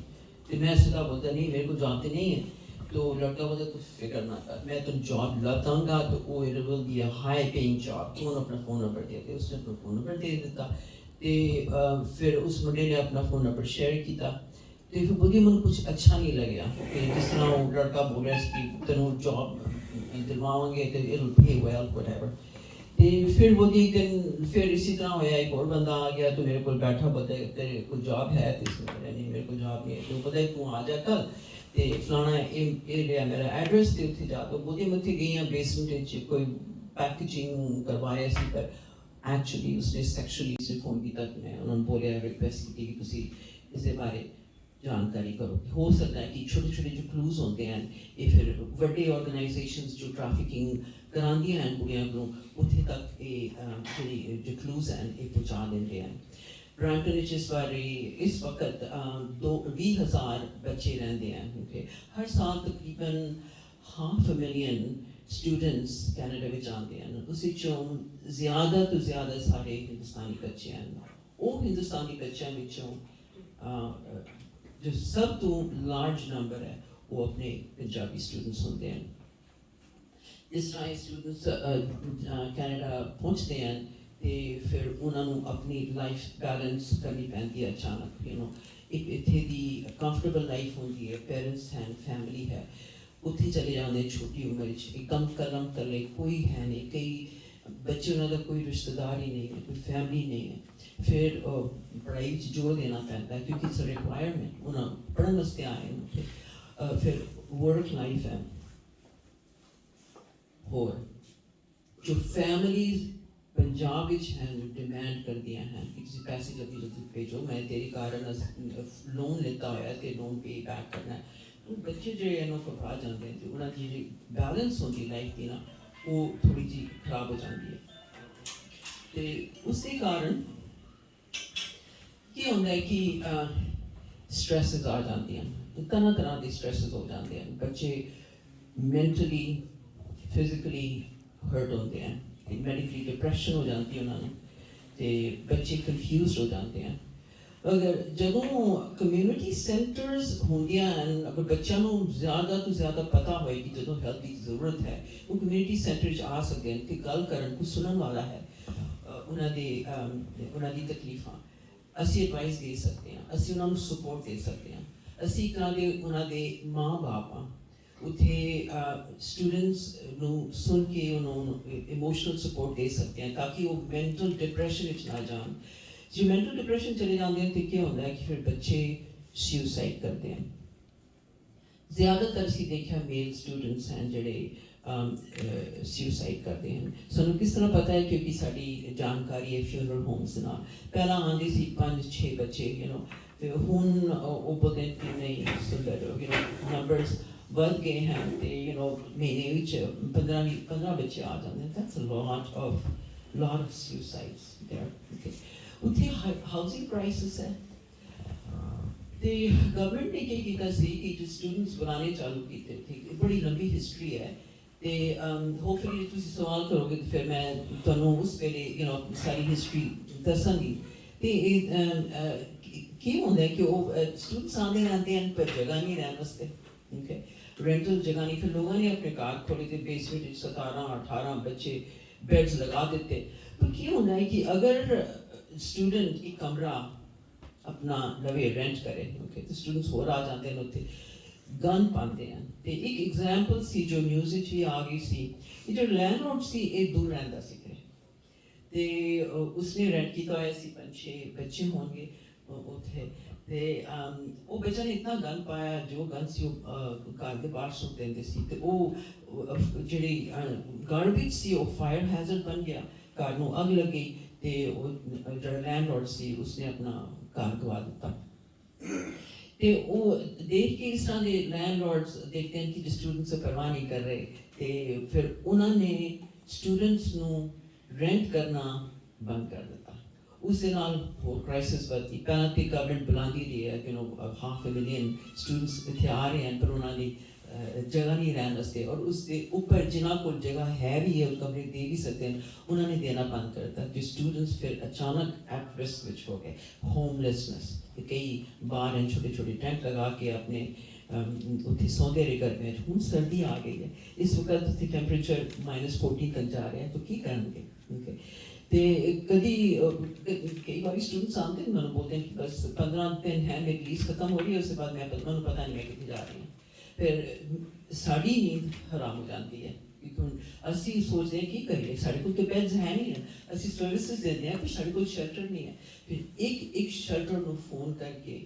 ਤੇ ਮੈਂ ਸਿੱਧਾ ਬੋਲਦਾ ਨਹੀਂ ਮੇਰੇ ਕੋਲ ਜੌਬ ਤੇ नहीं है तो लड़का बोलता तू फिक्र ना कर मैं तुम जॉब लगाऊंगा तो वो it will be a high paying job तो उन्होंने अपना फ़ोन नंबर दिया ते उसने अपना फ़ोन नंबर दे दिता ਤੇ ਅਹ, ਫਿਰ ਉਸ ਮੁੰਡੇ ਨੇ ਆਪਣਾ ਫੋਨ ਨੰਬਰ ਸ਼ੇਅਰ ਕੀਤਾ ਤੇ ਫਿਰ ਬੁੱਧੀ ਮੈਨੂੰ ਕੁਝ ਅੱਛਾ ਨਹੀਂ ਲੱਗਿਆ ਕਿ ਜਿਸ ਤਰ੍ਹਾਂ ਉਹ ਲੜਕਾ ਬੋਲ ਰਿਹਾ ਸੀ ਕਿ ਤੈਨੂੰ ਜੌਬ ਦਿਲਵਾਵਾਂਗੇ ਤੇ it will pay well whatever ਤੇ ਫਿਰ ਉਹ ਦਿਨ ਫਿਰ ਇਸੇ ਤਰ੍ਹਾਂ ਹੋਇਆ, ਇੱਕ ਹੋਰ ਬੰਦਾ ਆ ਗਿਆ ਤੇ ਮੇਰੇ ਕੋਲ ਬੈਠਾ ਬਤਾ ਤੇਰੇ ਕੋਲ ਜੌਬ ਹੈ ਤੇ ਇਸਨੇ ਬੋਲਿਆ ਨਹੀਂ ਮੇਰੇ ਕੋਲ ਜੌਬ ਨਹੀਂ ਹੈ ਪਤਾ ਤੂੰ ਆ ਜਾ ਕੱਲ ਤੇ ਫਲਾਣਾ ਇਹ ਇਹ ਲਿਆ ਮੇਰਾ ਐਡਰੈਸ ਤੇ ਉੱਥੇ ਜਾ ਤੋ ਬੁੱਧੀ ਮੱਥੇ ਗਈਆਂ ਬੇਸਮੈਂਟ ਵਿੱਚ ਕੋਈ ਪੈਕੇਜਿੰਗ ਕਰਵਾਇਆ ਸੀ, ਪਰ ਐਕਚੁਅਲੀ ਉਸਨੇ ਸੈਕਸ਼ੁਅਲੀ ਸੇ ਫੋਨ ਕੀਤਾ ਮੈਂ ਉਹਨਾਂ ਨੂੰ ਬੋਲਿਆ ਰਿਕਵੈਸਟ ਕੀਤੀ ਕਿ ਤੁਸੀਂ ਇਸ ਬਾਰੇ ਜਾਣਕਾਰੀ ਕਰੋ ਹੋ ਸਕਦਾ ਹੈ ਕਿ ਛੋਟੇ ਛੋਟੇ ਜੋ ਕਲੂਜ਼ ਹੁੰਦੇ ਹਨ ਇਹ ਫਿਰ ਵੱਡੇ ਆਰਗੇਨਾਈਜੇਸ਼ਨਸ ਜੋ ਟ੍ਰੈਫਿਕਿੰਗ ਕਰਾਉਂਦੀਆਂ ਹਨ ਕੁੜੀਆਂ ਨੂੰ ਉੱਥੇ ਤੱਕ ਇਹ ਜਿਹੜੀ ਜੋ ਕਲੂਜ਼ ਹਨ ਇਹ ਪਹੁੰਚਾ ਦਿੰਦੇ ਹਨ ਬ੍ਰਾਂਟਨ ਵਿੱਚ ਇਸ ਵਾਰੀ ਇਸ ਵਕਤ ਅਹ, ਦੋ 20000 ਬੱਚੇ ਰਹਿੰਦੇ ਹਨ okay? ਹਰ ਸਾਲ ਤਕਰੀਬਨ ਹਾਫ ਮਿਲੀਅਨ ਸਟੂਡੈਂਟਸ ਕੈਨੇਡਾ ਵਿੱਚ ਆਉਂਦੇ ਹਨ ਉਸ ਵਿੱਚੋਂ ਜ਼ਿਆਦਾ ਤੋਂ ਜ਼ਿਆਦਾ ਸਾਡੇ ਹਿੰਦੁਸਤਾਨੀ ਬੱਚੇ ਹਨ ਉਹ ਹਿੰਦੁਸਤਾਨੀ ਬੱਚਿਆਂ ਵਿੱਚੋਂ ਜੋ ਸਭ ਤੋਂ ਲਾਰਜ ਨੰਬਰ ਹੈ ਉਹ ਆਪਣੇ ਪੰਜਾਬੀ ਸਟੂਡੈਂਟਸ ਹੁੰਦੇ ਹਨ ਜਿਸ ਤਰ੍ਹਾਂ ਸਟੂਡੈਂਟਸ ਕੈਨੇਡਾ ਪਹੁੰਚਦੇ ਹਨ ਤੇ ਫਿਰ ਉਹਨਾਂ ਨੂੰ ਆਪਣੀ ਲਾਈਫ ਬੈਲੈਂਸ ਕਰਨੀ ਪੈਂਦੀ ਹੈ ਅਚਾਨਕ ਯੂ نو ਇੱਕ ਇੱਥੇ ਦੀ ਕੰਫਰਟੇਬਲ ਲਾਈਫ ਹੁੰਦੀ ਹੈ ਪੇਰੈਂਟਸ ਹਨ ਫੈਮਿਲੀ ਹੈ ਉੱਥੇ ਚਲੇ ਜਾਂਦੇ ਛੋਟੀ ਉਮਰ ਵਿੱਚ ਇੱਕ ਕੰਮ ਕਰਮ ਕਰ ਲਈ ਕੋਈ ਹੈ ਨਹੀਂ ਕਈ ਬੱਚੇ ਉਹਨਾਂ ਦਾ ਕੋਈ ਰਿਸ਼ਤੇਦਾਰ ਹੀ ਨਹੀਂ ਹੈ ਕੋਈ ਫੈਮਿਲੀ ਨਹੀਂ ਹੈ ਫਿਰ ਅਹ, ਪੜ੍ਹਾਈ ਵਿੱਚ ਜ਼ੋਰ ਦੇਣਾ ਪੈਂਦਾ ਹੈ ਕਿਉਂਕਿ ਇਟਸ ਰਿਕੁਆਇਰਮੈਂਟ ਉਹਨਾਂ ਨੂੰ ਪੜ੍ਹਨ ਵਾਸਤੇ ਆਏ ਨੇ ਉੱਥੇ ਅਹ, ਫਿਰ ਵਰਕ ਲਾਈਫ ਹੈ ਹੋਰ ਜੋ ਫੈਮਿਲੀਜ਼ ਪੰਜਾਬ ਵਿੱਚ ਹਨ ਡਿਮਾਂਡ ਕਰਦੀਆਂ ਹਨ ਕਿ ਤੁਸੀਂ ਪੈਸੇ ਜਲਦੀ ਜਲਦੀ ਭੇਜੋ ਮੈਂ ਤੇਰੇ ਕਾਰਨ ਲੋਨ ਲਿੱਤਾ ਹੋਇਆ ਤੇ ਲੋਨ ਪੇ ਬੈਕ ਕਰਨਾ ਹੈ ਉਹ ਬੱਚੇ ਜਿਹੜੇ ਇਹਨਾਂ ਨੂੰ ਘਬਰਾ ਜਾਂਦੇ ਨੇ ਤੇ ਉਹਨਾਂ ਉਹ ਥੋੜੀ ਜਿਹੀ ਖਰਾਬ ਹੋ ਜਾਂਦੀ ਹੈ। ਤੇ ਉਸੇ ਕਾਰਨ ਕੀ ਹੁੰਦਾ ਹੈ ਕਿ ਸਟ੍ਰੈਸਸ ਆ ਜਾਂਦੀਆਂ ਤਰ੍ਹਾਂ ਤਰ੍ਹਾਂ ਦੇ ਸਟ੍ਰੈਸਸ ਹੋ ਜਾਂਦੇ ਹਨ। ਬੱਚੇ ਮੈਂਟਲੀ ਫਿਜ਼ੀਕਲੀ ਹਰਟ ਹੁੰਦੇ ਹਨ। ਤੇ ਮੈਡੀਕਲੀ ਡਿਪਰੈਸ਼ਨ ਹੋ ਜਾਂਦੀ ਉਹਨਾਂ ਨੂੰ। ਤੇ ਬੱਚੇ ਕਨਫਿਊਜ਼ਡ ਹੋ ਜਾਂਦੇ ਹਨ। ਅਗਰ ਜਦੋਂ ਕਮਿਊਨਿਟੀ ਸੈਂਟਰਸ ਹੁੰਦੀਆਂ ਹਨ ਅਗਰ ਬੱਚਿਆਂ ਨੂੰ ਜ਼ਿਆਦਾ ਤੋਂ ਜ਼ਿਆਦਾ ਪਤਾ ਹੋਏ ਕਿ ਜਦੋਂ ਹੈਲਥ ਦੀ ਜ਼ਰੂਰਤ ਹੈ, ਉਹ ਕਮਿਊਨਿਟੀ ਸੈਂਟਰ 'ਚ ਆ ਸਕਦੇ ਹਨ ਕਿ ਗੱਲ ਕਰਨ ਕੋਈ ਸੁਣਨ ਵਾਲਾ ਹੈ। ਉਹਨਾਂ ਦੇ ਉਹਨਾਂ ਦੀ ਤਕਲੀਫਾਂ। ਅਸੀਂ ਐਡਵਾਈਸ ਦੇ ਸਕਦੇ ਹਾਂ, ਅਸੀਂ ਉਹਨਾਂ ਨੂੰ ਸਪੋਰਟ ਦੇ ਸਕਦੇ ਹਾਂ। ਅਸੀਂ ਇੱਕ ਤਰ੍ਹਾਂ ਦੇ ਉਹਨਾਂ ਦੇ ਮਾਂ-ਬਾਪ ਹਾਂ। ਉੱਥੇ ਸਟੂਡੈਂਟਸ ਨੂੰ ਸੁਣ ਕੇ ਉਹਨਾਂ ਨੂੰ ਇਮੋਸ਼ਨਲ ਸਪੋਰਟ ਦੇ ਸਕਦੇ ਹਾਂ, ਤਾਂ ਕਿ ਉਹ ਮੈਂਟਲ ਡਿਪਰੈਸ਼ਨ ਵਿੱਚ ਨਾ ਜਾਣ। ਜੇ ਮੈਂਟਲ ਡਿਪਰੈਸ਼ਨ ਚਲੇ ਜਾਂਦੇ ਹਨ ਤੇ ਕੀ ਹੁੰਦਾ ਹੈ ਕਿ ਫਿਰ ਬੱਚੇ ਸੁਸਾਈਡ ਕਰਦੇ ਹਨ ਜ਼ਿਆਦਾਤਰ ਸੀ ਦੇਖਿਆ ਮੇਲ ਸਟੂਡੈਂਟਸ ਹਨ ਜਿਹੜੇ ਸੁਸਾਈਡ ਕਰਦੇ ਹਨ। ਸਾਨੂੰ ਕਿਸ ਤਰ੍ਹਾਂ ਪਤਾ ਹੈ ਕਿਉਂਕਿ ਸਾਡੀ ਜਾਣਕਾਰੀ ਹੈ ਫਿਊਨਰਲ ਹੋਮਸ ਨਾਲ। ਪਹਿਲਾਂ ਆਂਦੇ ਸੀ 5-6 ਬੱਚੇ ਯੂ نو ਹੁਣ ਉਹ ਪਤਾ ਨਹੀਂ ਸੁੰਦਰ ਯੂ نو ਨੰਬਰਸ ਵੱਧ ਗਏ ਹਨ ਤੇ ਯੂ نو ਮਹੀਨੇ ਵਿੱਚ 15 15 ਬੱਚੇ ਆ ਜਾਂਦੇ that's a lot of lot of suicides there okay ਉੱਥੇ ਹਾਊਸਿੰਗ ਪ੍ਰਾਈਸਸ ਹੈ ਤੇ ਗਵਰਨਮੈਂਟ ਨੇ ਕੀ ਕੀਤਾ ਸੀ ਕਿ ਜੋ ਸਟੂਡੈਂਟਸ ਬਣਾਉਣੇ ਚਾਲੂ ਕੀਤੇ ਠੀਕ ਹੈ ਬੜੀ ਲੰਬੀ ਹਿਸਟਰੀ ਹੈ ਤੇ ਹੋਪਫੁਲੀ ਤੁਸੀਂ ਸਵਾਲ ਕਰੋਗੇ ਤਾਂ ਫਿਰ ਮੈਂ ਤੁਹਾਨੂੰ ਉਸ ਵੇਲੇ ਯੂ نو ਸਾਰੀ ਹਿਸਟਰੀ ਦੱਸਾਂਗੀ ਤੇ ਇਹ ਅਮ, ਅਹ, ਕੀ- ਕੀ ਹੁੰਦਾ ਹੈ ਕਿ ਉਹ ਸਟੂਡੈਂਟਸ ਆਉਂਦੇ ਰਹਿੰਦੇ ਹਨ ਪਰ ਜਗ੍ਹਾ ਨਹੀਂ ਰਹਿਣ ਵਾਸਤੇ ਓਕੇ ਰੈਂਟਲ ਜਗ੍ਹਾ ਨਹੀਂ ਫਿਰ ਲੋਕਾਂ ਨੇ ਆਪਣੇ ਕਾਰ ਖੋਲੇ ਤੇ ਬੇਸਮੈਂਟ ਵਿੱਚ 17 18 ਬੱਚੇ ਬੈਡਸ ਲਗਾ ਦਿੱਤੇ ਤਾਂ ਕੀ ਹੁੰਦਾ ਹੈ ਕਿ ਅਗਰ ਸਟੂਡੈਂਟ ਇੱਕ ਕਮਰਾ ਆਪਣਾ ਲਵੇ ਰੈਂਟ ਕਰੇ ਓਕੇ ਤੇ ਸਟੂਡੈਂਟਸ ਹੋਰ ਆ ਜਾਂਦੇ ਨੇ ਉੱਥੇ ਗਨ ਪਾਉਂਦੇ ਹਨ ਤੇ ਇੱਕ ਐਗਜ਼ਾਮਪਲ ਸੀ ਜੋ ਨਿਊਜ਼ ਵਿੱਚ ਵੀ ਆ ਗਈ ਸੀ ਇਹ ਜੋ ਲੈਂਡਲੋਰਡ ਸੀ ਇਹ ਦੂਰ ਰਹਿੰਦਾ ਸੀ ਕਿਤੇ ਤੇ ਉਸਨੇ ਰੈਂਟ ਕੀਤਾ ਹੋਇਆ ਸੀ ਪੰਜ ਛੇ ਬੱਚੇ ਹੋਣਗੇ ਉੱਥੇ ਤੇ ਉਹ ਬੱਚਾ ਨੇ ਇਤਨਾ ਗਨ ਪਾਇਆ ਜੋ ਗਨ ਸੀ ਉਹ ਘਰ ਦੇ ਬਾਹਰ ਸੁੱਟ ਦਿੰਦੇ ਸੀ ਤੇ ਉਹ ਜਿਹੜੀ ਗਾਰਬੇਜ ਸੀ ਉਹ ਫਾਇਰ ਹੈਜ਼ਰਡ ਬਣ ਗਿਆ ਘਰ ਨੂੰ ਅੱਗ ਲੱਗੀ ਤੇ ਉਹ ਜਿਹੜਾ ਲੈਂਡਲੋਰਡ ਸੀ, ਉਸਨੇ ਆਪਣਾ ਘਰ ਗਵਾ ਦਿੱਤਾ। ਤੇ ਉਹ ਦੇਖ ਕੇ ਇਸ ਤਰ੍ਹਾਂ ਦੇ ਲੈਂਡਲੋਰਡਸ ਦੇਖਦੇ ਹਨ ਕਿ ਸਟੂਡੈਂਟਸ ਪਰਵਾਹ ਨਹੀਂ ਕਰ ਰਹੇ, ਤੇ ਫਿਰ ਉਹਨਾਂ ਨੇ ਸਟੂਡੈਂਟਸ ਨੂੰ ਰੈਂਟ ਕਰਨਾ ਬੰਦ ਕਰ ਦਿੱਤਾ। ਉਸ ਦੇ ਨਾਲ ਹੋਰ ਕ੍ਰਾਈਸਿਸ ਵਧੀ ਪਹਿਲਾਂ ਤੇ ਗਵਰਨਮੈਂਟ ਬੁਲਾਉਂਦੀ ਰਹੀ ਹੈ ਕਿ no half a million students ਇੱਥੇ ਆ ਰਹੇ ਹਨ, ਪਰ ਉਹਨਾਂ ਦੀ ਅਹ, ਜਗ੍ਹਾ ਨਹੀਂ ਰਹਿਣ ਵਾਸਤੇ ਔਰ ਉਸ ਦੇ ਉੱਪਰ ਜਿਨ੍ਹਾਂ ਕੋਲ ਜਗ੍ਹਾ ਹੈ ਵੀ ਹੈ ਉਹ ਕਮਰੇ ਦੇ ਵੀ ਸਕਦੇ ਹਨ ਉਹਨਾਂ ਨੇ ਦੇਣਾ ਬੰਦ ਕਰ ਦਿੱਤਾ ਕਿ ਸਟੂਡੈਂਟਸ ਫਿਰ ਅਚਾਨਕ ਐਟ ਰਿਸਕ ਵਿੱਚ ਹੋ ਗਏ ਹੋਮਲੈਸਨੈਸ ਕਈ ਬਾਹਰ ਹਨ ਛੋਟੇ ਛੋਟੇ ਟੈਂਟ ਲਗਾ ਕੇ ਆਪਣੇ ਅਮ, ਉੱਥੇ ਸੌਂਦੇ ਰਹੇ ਗਰਮੀਆਂ 'ਚ ਹੁਣ ਸਰਦੀ ਆ ਗਈ ਹੈ ਇਸ ਵਕਤ ਉੱਥੇ ਟੈਂਪਰੇਚਰ -14 ਤੱਕ ਜਾ ਰਿਹਾ ਹੈ ਤਾਂ ਕੀ ਕਰਨਗੇ Okay. ਤੇ ਕਦੀ ਅਹ, ਕ- ਕਈ ਵਾਰੀ ਸਟੂਡੈਂਟਸ ਆਉਂਦੇ ਨੇ ਮੈਨੂੰ ਬੋਲਦੇ ਨੇ ਕਿ ਬਸ 15 ਦਿਨ ਹੈ ਮੇਰੀ ਲੀਜ਼ ਖਤਮ ਹੋ ਰਹੀ ਹੈ ਉਸ ਤੋਂ ਬਾਅਦ ਮੈਂ ਮੈਨੂੰ ਪਤਾ ਨਹੀਂ ਮੈਂ ਕਿੱਥੇ ਜਾ ਰਹੀ ਹਾਂ ਫਿਰ ਸਾਡੀ ਨੀਂਦ ਹਰਾਮ ਹੋ। ਜਾਂਦੀ ਹੈ ਕਿਉਂਕਿ ਅਸੀਂ ਸੋਚਦੇ ਹਾਂ ਕੀ ਕਰੀਏ? ਸਾਡੇ ਕੋਲ ਤਾਂ ਬੈਡਸ ਹੈ ਨਹੀਂ ਅਸੀਂ ਸਰਵਿਸਿਜ਼ ਦਿੰਦੇ ਹਾਂ, ਪਰ ਸਾਡੇ ਕੋਲ ਸ਼ੈਲਟਰ ਨਹੀਂ ਹੈ। ਫਿਰ ਇੱਕ ਇੱਕ ਸ਼ੈਲਟਰ ਨੂੰ ਫੋਨ ਕਰਕੇ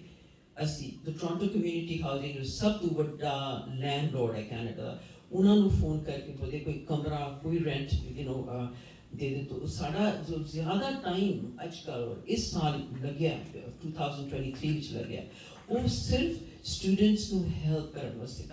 ਅਸੀਂ ਟੋਰਾਂਟੋ ਕਮਿਊਨਿਟੀ ਹਾਊਸਿੰਗ ਸਭ ਤੋਂ ਵੱਡਾ ਲੈਂਡਲੋਰਡ ਹੈ ਕੈਨੇਡਾ ਦਾ। ਉਹਨਾਂ ਨੂੰ ਫੋਨ ਕਰਕੇ ਬੋਲੇ ਕੋਈ ਕਮਰਾ, ਕੋਈ ਰੈਂਟ ਯੂ نو ਦੇ ਦੇ ਤੋ। ਸਾਡਾ ਜੋ ਜ਼ਿਆਦਾ ਟਾਈਮ ਅੱਜ ਕੱਲ੍ਹ, ਇਸ ਸਾਲ ਲੱਗਿਆ 2023 ਵਿੱਚ ਲੱਗਿਆ, ਉਹ ਸਿਰਫ ਸਟੂਡੈਂਟਸ ਨੂੰ ਹੈਲਪ ਕਰਨ ਵਾਸਤੇ